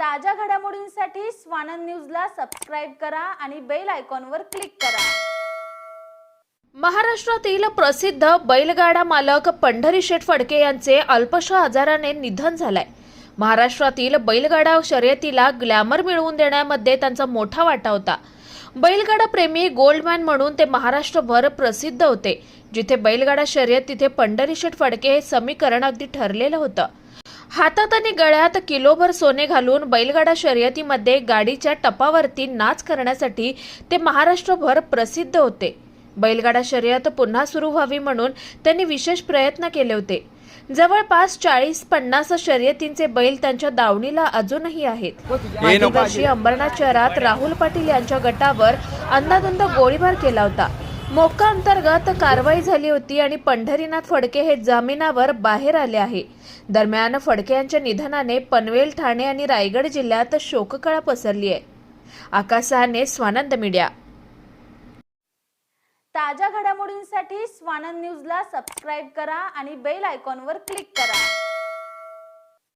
ताज्या घडामोडींसाठी स्वानंद न्यूजला सबस्क्राईब करा आणि बेल आयकॉनवर क्लिक करा. महाराष्ट्रातील प्रसिद्ध बैलगाडा मालक पंढरी शेठ फडके यांचे अल्पशा आजाराने निधन झालंय. महाराष्ट्रातील बैलगाडा शर्यतीला ग्लॅमर मिळवून देण्यामध्ये त्यांचा मोठा वाटा होता. बैलगाडा प्रेमी गोल्डमॅन म्हणून ते महाराष्ट्रभर प्रसिद्ध होते जिथे बैलगाडा शर्यत तिथे पंढरी शेठ फडके हे समीकरण अगदी ठरलेलं होतं. हातात आणि गळ्यात किलोभर सोने घालून बैलगाडा शर्यतीमध्ये गाडीच्या टपावरती नाच करण्यासाठी ते महाराष्ट्रभर प्रसिद्ध होते. बैलगाडा शर्यत पुन्हा सुरू व्हावी म्हणून त्यांनी विशेष प्रयत्न केले होते. जवळपास चाळीस पन्नास शर्यतींचे बैल त्यांच्या दावणीला अजूनही आहेत. वर्षी अंबरनाथ शहरात राहुल पाटील यांच्या गटावर अंदाधुंद गोळीबार केला होता. मोका अंतर्गत कारवाई झाली होती आणि पंढरीनाथ फडके हे जामिनावर बाहेर आले आहे. दरम्यान फडके यांच्या निधनाने पनवेल ठाणे आणि रायगड जिल्ह्यात शोककळा पसरली आहे. आकाशाने स्वानंद मीडिया. ताज्या घडामोडींसाठी स्वानंद न्यूजला सबस्क्राईब करा आणि बेल आयकॉनवर क्लिक करा.